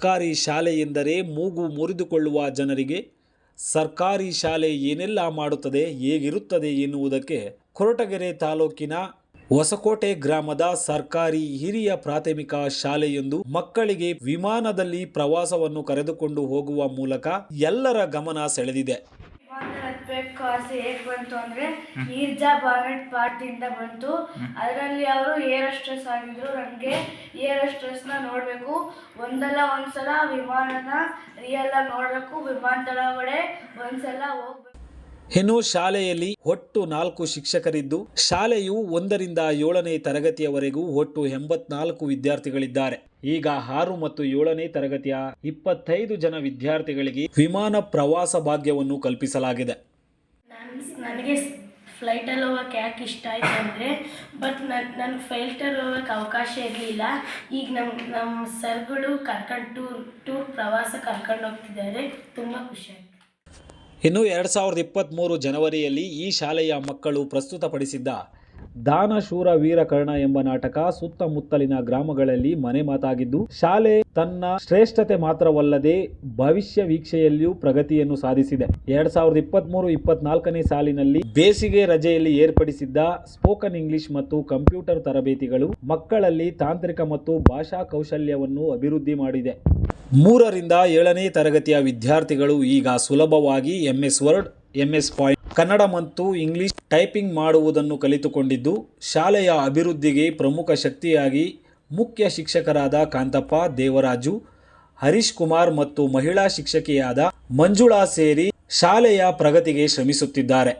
ಸರ್ಕಾರಿ ಶಾಲೆ ಎಂದರೆ ಮೂಗು ಮುರಿದುಕೊಳ್ಳುವ ಜನರಿಗೆ ಸರ್ಕಾರಿ ಶಾಲೆ ಏನೆಲ್ಲ ಮಾಡುತ್ತದೆ, ಹೇಗಿರುತ್ತದೆ ಎನ್ನುವುದಕ್ಕೆ ಕೊರಟಗೆರೆ ತಾಲೂಕಿನ ಹೊಸಕೋಟೆ ಗ್ರಾಮದ ಸರ್ಕಾರಿ ಹಿರಿಯ ಪ್ರಾಥಮಿಕ ಶಾಲೆಯೊಂದು ಮಕ್ಕಳಿಗೆ ವಿಮಾನದಲ್ಲಿ ಪ್ರವಾಸವನ್ನು ಕರೆದುಕೊಂಡು ಹೋಗುವ ಮೂಲಕ ಎಲ್ಲರ ಗಮನ ಸೆಳೆದಿದೆ. ಹತ್ಬೇಕು ಆಸೆ ಹೇಗೆ ಬಂತು ಅಂದರೆ ಈರ್ಜಾ ಬಾನೆಟ್ ಪಾರ್ಟಿಯಿಂದ ಬಂತು. ಅದರಲ್ಲಿ ಅವರು ಏರ್ ಸ್ಟ್ರೆಸ್ ಆಗಿದ್ರು. ನನಗೆ ಏರ್ ಸ್ಟ್ರೆಸ್ನ ನೋಡಬೇಕು. ಒಂದಲ್ಲ ಒಂದ್ಸಲ ವಿಮಾನನ ರಿಯಲ್ ಆಗಿ ನೋಡಬೇಕು. ವಿಮಾನದ ಒಳಗಡೆ ಒಂದ್ಸಲ ಹೋಗ್ಬೇಕು. ಇನ್ನು ಶಾಲೆಯಲ್ಲಿ ಒಟ್ಟು ನಾಲ್ಕು ಶಿಕ್ಷಕರಿದ್ದು ಶಾಲೆಯು ಒಂದರಿಂದ ಏಳನೇ ತರಗತಿಯವರೆಗೂ ಒಟ್ಟು ಎಂಬತ್ನಾಲ್ಕು ವಿದ್ಯಾರ್ಥಿಗಳಿದ್ದಾರೆ. ಈಗ ಆರು ಮತ್ತು ಏಳನೇ ತರಗತಿಯ ಇಪ್ಪತ್ತೈದು ಜನ ವಿದ್ಯಾರ್ಥಿಗಳಿಗೆ ವಿಮಾನ ಪ್ರವಾಸ ಭಾಗ್ಯವನ್ನು ಕಲ್ಪಿಸಲಾಗಿದೆ. ನನಗೆ ಫ್ಲೈಟಲ್ಲಿ ಹೋಗೋಕೆ ಯಾಕೆ ಇಷ್ಟ ಆಯ್ತು ಅಂದರೆ ಬಟ್ ನನ್ನ ನನಗೆ ಫ್ಲೈಟಲ್ಲಿ ಹೋಗೋಕೆ ಅವಕಾಶ ಇರಲಿಲ್ಲ. ಈಗ ನಮ್ಮ ನಮ್ಮ ಸರ್ಗಳು ಕರ್ಕೊಂಡು ಟೂರ್ ಟೂರ್ ಪ್ರವಾಸ ಕರ್ಕೊಂಡು ಹೋಗ್ತಿದ್ದಾರೆ. ತುಂಬ ಖುಷಿ ಆಯ್ತು. ಇನ್ನು ಎರಡು ಸಾವಿರದ ಇಪ್ಪತ್ತ್ಮೂರು ಜನವರಿಯಲ್ಲಿ ಈ ಶಾಲೆಯ ಮಕ್ಕಳು ಪ್ರಸ್ತುತಪಡಿಸಿದ್ದ ದಾನ ಶೂರ ಎಂಬ ನಾಟಕ ಸುತ್ತಮುತ್ತಲಿನ ಗ್ರಾಮಗಳಲ್ಲಿ ಮನೆ ಮಾತಾಗಿದ್ದು, ಶಾಲೆ ತನ್ನ ಶ್ರೇಷ್ಠತೆ ಮಾತ್ರವಲ್ಲದೆ ಭವಿಷ್ಯ ವೀಕ್ಷೆಯಲ್ಲಿಯೂ ಪ್ರಗತಿಯನ್ನು ಸಾಧಿಸಿದೆ. ಎರಡ್ ಸಾವಿರದ ಇಪ್ಪತ್ತ್ಮೂರು ಇಪ್ಪತ್ನಾಲ್ಕನೇ ಸಾಲಿನಲ್ಲಿ ಬೇಸಿಗೆ ರಜೆಯಲ್ಲಿ ಏರ್ಪಡಿಸಿದ್ದ ಸ್ಪೋಕನ್ ಇಂಗ್ಲಿಷ್ ಮತ್ತು ಕಂಪ್ಯೂಟರ್ ತರಬೇತಿಗಳು ಮಕ್ಕಳಲ್ಲಿ ತಾಂತ್ರಿಕ ಮತ್ತು ಭಾಷಾ ಕೌಶಲ್ಯವನ್ನು ಅಭಿವೃದ್ಧಿ ಮಾಡಿದೆ. ಮೂರರಿಂದ ಏಳನೇ ತರಗತಿಯ ವಿದ್ಯಾರ್ಥಿಗಳು ಈಗ ಸುಲಭವಾಗಿ MS word MS point Kannada ಮತ್ತು ಇಂಗ್ಲಿಷ್ ಟೈಪಿಂಗ್ ಮಾಡುವುದನ್ನು ಕಲಿತುಕೊಂಡಿದ್ದು, ಶಾಲೆಯ ಅಭಿವೃದ್ಧಿಗೆ ಪ್ರಮುಖ ಶಕ್ತಿಯಾಗಿ ಮುಖ್ಯ ಶಿಕ್ಷಕರಾದ ಕಾಂತಪ್ಪ, ದೇವರಾಜು, ಹರೀಶ್ ಕುಮಾರ್ ಮತ್ತು ಮಹಿಳಾ ಶಿಕ್ಷಕಿಯಾದ ಮಂಜುಳಾ ಸೇರಿ ಶಾಲೆಯ ಪ್ರಗತಿಗೆ ಶ್ರಮಿಸುತ್ತಿದ್ದಾರೆ.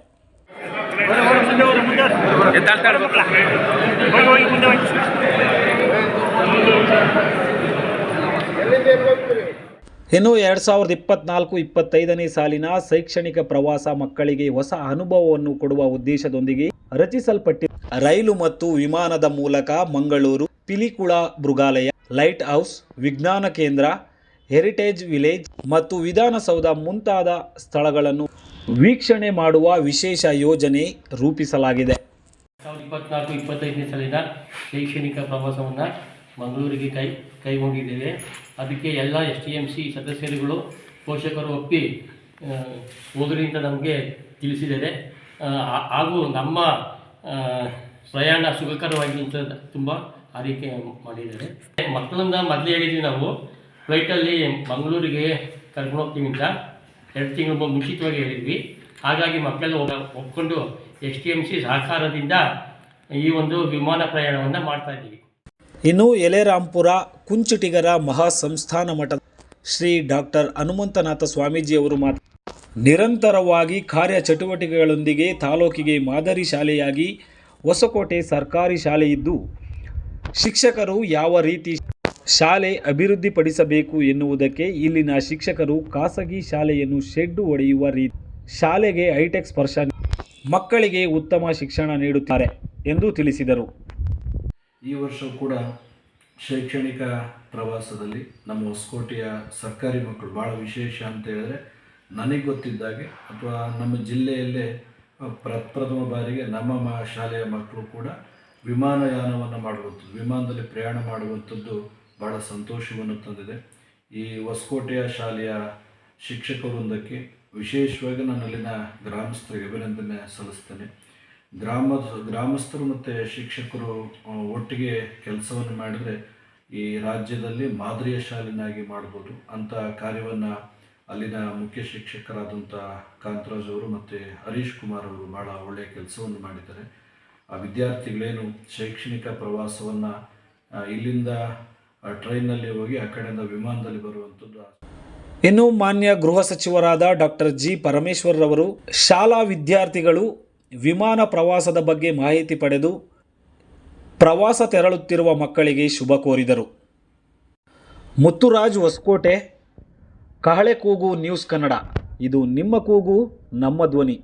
ಇನ್ನು ಎರಡು ಸಾವಿರದ ಇಪ್ಪತ್ನಾಲ್ಕು ಇಪ್ಪತ್ತೈದನೇ ಸಾಲಿನ ಶೈಕ್ಷಣಿಕ ಪ್ರವಾಸ ಮಕ್ಕಳಿಗೆ ಹೊಸ ಅನುಭವವನ್ನು ಕೊಡುವ ಉದ್ದೇಶದೊಂದಿಗೆ ರಚಿಸಲ್ಪಟ್ಟ ರೈಲು ಮತ್ತು ವಿಮಾನದ ಮೂಲಕ ಮಂಗಳೂರು, ಪಿಲಿಕುಳ ಮೃಗಾಲಯ, ಲೈಟ್ ಹೌಸ್, ವಿಜ್ಞಾನ ಕೇಂದ್ರ, ಹೆರಿಟೇಜ್ ವಿಲೇಜ್ ಮತ್ತು ವಿಧಾನಸೌಧ ಮುಂತಾದ ಸ್ಥಳಗಳನ್ನು ವೀಕ್ಷಣೆ ಮಾಡುವ ವಿಶೇಷ ಯೋಜನೆ ರೂಪಿಸಲಾಗಿದೆ. ಶೈಕ್ಷಣಿಕ ಪ್ರವಾಸವನ್ನು ಮಂಗಳೂರಿಗೆ ಕೈ ಕೈಗೊಂಡಿದ್ದೇವೆ ಅದಕ್ಕೆ ಎಲ್ಲ ಎಸ್ ಟಿ ಎಂ ಸಿ ಸದಸ್ಯರುಗಳು, ಪೋಷಕರು ಒಪ್ಪಿ ಅಂತ ನಮಗೆ ತಿಳಿಸಿದ್ದಾರೆ. ಹಾಗೂ ನಮ್ಮ ಪ್ರಯಾಣ ಸುಖಕರವಾಗಿ ಅಂತ ತುಂಬ ಆರೈಕೆ ಮಾಡಿದ್ದಾರೆ. ಮಕ್ಕಳನ್ನ ಮೊದಲೇ ಹೇಳಿದ್ವಿ ನಾವು, ಫ್ಲೈಟಲ್ಲಿ ಮಂಗಳೂರಿಗೆ ಕರ್ಕೊಂಡು ಹೋಗ್ತೀವಿ ಅಂತ. ಎರಡು ತಿಂಗಳು ಮುಂಚಿತವಾಗಿ ಹೇಳಿದ್ವಿ. ಹಾಗಾಗಿ ಮಕ್ಕಳೆಲ್ಲ ಒಪ್ಕೊಂಡು ಎಸ್ ಟಿ ಎಂ ಸಿ ಸಹಕಾರದಿಂದ ಈ ಒಂದು ವಿಮಾನ ಪ್ರಯಾಣವನ್ನು ಮಾಡ್ತಾ ಇದ್ದೀವಿ. ಇನ್ನು ಎಲೆರಾಂಪುರ ಕುಂಚುಟಿಗರ ಮಹಾಸಂಸ್ಥಾನ ಮಠದ ಶ್ರೀ ಡಾಕ್ಟರ್ ಹನುಮಂತನಾಥ ಸ್ವಾಮೀಜಿಯವರು ಮಾತ್ರ ನಿರಂತರವಾಗಿ ಕಾರ್ಯಚಟುವಟಿಕೆಗಳೊಂದಿಗೆ ತಾಲೂಕಿಗೆ ಮಾದರಿ ಶಾಲೆಯಾಗಿ ಹೊಸಕೋಟೆ ಸರ್ಕಾರಿ ಶಾಲೆಯಿದ್ದು ಶಿಕ್ಷಕರು ಯಾವ ರೀತಿ ಶಾಲೆ ಅಭಿವೃದ್ಧಿಪಡಿಸಬೇಕು ಎನ್ನುವುದಕ್ಕೆ ಇಲ್ಲಿನ ಶಿಕ್ಷಕರು ಖಾಸಗಿ ಶಾಲೆಯನ್ನು ಶೆಡ್ಡು ಒಡೆಯುವ ರೀತಿ ಶಾಲೆಗೆ ಹೈಟೆಕ್ ಸ್ಪರ್ಶ ಮಕ್ಕಳಿಗೆ ಉತ್ತಮ ಶಿಕ್ಷಣ ನೀಡುತ್ತಾರೆ ಎಂದು ತಿಳಿಸಿದರು. ಈ ವರ್ಷ ಕೂಡ ಶೈಕ್ಷಣಿಕ ಪ್ರವಾಸದಲ್ಲಿ ನಮ್ಮ ಹೊಸಕೋಟೆಯ ಸರ್ಕಾರಿ ಮಕ್ಕಳು ಭಾಳ ವಿಶೇಷ ಅಂತ ಹೇಳಿದ್ರೆ ನನಗೆ ಗೊತ್ತಿದ್ದಾಗೆ ಅಥವಾ ನಮ್ಮ ಜಿಲ್ಲೆಯಲ್ಲೇ ಪ್ರಪ್ರಥಮ ಬಾರಿಗೆ ನಮ್ಮ ಮ, ಶಾಲೆಯ ಮಕ್ಕಳು ಕೂಡ ವಿಮಾನಯಾನವನ್ನು ಮಾಡುವಂಥದ್ದು, ವಿಮಾನದಲ್ಲಿ ಪ್ರಯಾಣ ಮಾಡುವಂಥದ್ದು ಭಾಳ ಸಂತೋಷವನ್ನು ತಂದಿದೆ. ಈ ಹೊಸಕೋಟೆಯ ಶಾಲೆಯ ಶಿಕ್ಷಕ ವೃಂದಕ್ಕೆ ವಿಶೇಷವಾಗಿ ನನ್ನಲ್ಲಿನ ಗ್ರಾಮಸ್ಥರಿಗೆ ಅಭಿನಂದನೆ ಸಲ್ಲಿಸ್ತೇನೆ. ಗ್ರಾಮದ ಗ್ರಾಮಸ್ಥರು ಮತ್ತು ಶಿಕ್ಷಕರು ಒಟ್ಟಿಗೆ ಕೆಲಸವನ್ನು ಮಾಡಿದರೆ ಈ ರಾಜ್ಯದಲ್ಲಿ ಮಾದರಿಯ ಶಾಲಿನಾಗಿ ಮಾಡ್ಬೋದು. ಅಂಥ ಕಾರ್ಯವನ್ನು ಅಲ್ಲಿನ ಮುಖ್ಯ ಶಿಕ್ಷಕರಾದಂಥ ಕಾಂತರಾಜ್ ಅವರು ಮತ್ತು ಹರೀಶ್ ಕುಮಾರ್ ಅವರು ಭಾಳ ಒಳ್ಳೆಯ ಕೆಲಸವನ್ನು ಮಾಡಿದ್ದಾರೆ. ಆ, ವಿದ್ಯಾರ್ಥಿಗಳೇನು ಶೈಕ್ಷಣಿಕ ಪ್ರವಾಸವನ್ನು ಇಲ್ಲಿಂದ ಟ್ರೈನಲ್ಲಿ ಹೋಗಿ ಆ ಕಡೆಯಿಂದ ವಿಮಾನದಲ್ಲಿ ಬರುವಂಥದ್ದು ಇನ್ನು ಮಾನ್ಯ ಗೃಹ ಸಚಿವರಾದ ಡಾಕ್ಟರ್ ಜಿ ಪರಮೇಶ್ವರ್ರವರು ಶಾಲಾ ವಿದ್ಯಾರ್ಥಿಗಳು ವಿಮಾನ ಪ್ರವಾಸದ ಬಗ್ಗೆ ಮಾಹಿತಿ ಪಡೆದು ಪ್ರವಾಸ ತೆರಳುತ್ತಿರುವ ಮಕ್ಕಳಿಗೆ ಶುಭ ಕೋರಿದರು. ಮುತ್ತುರಾಜ್ ಹೊಸಕೋಟೆ, ಕಹಳೆ ಕೂಗು ನ್ಯೂಸ್ ಕನ್ನಡ. ಇದು ನಿಮ್ಮ ಕೂಗು, ನಮ್ಮ ಧ್ವನಿ.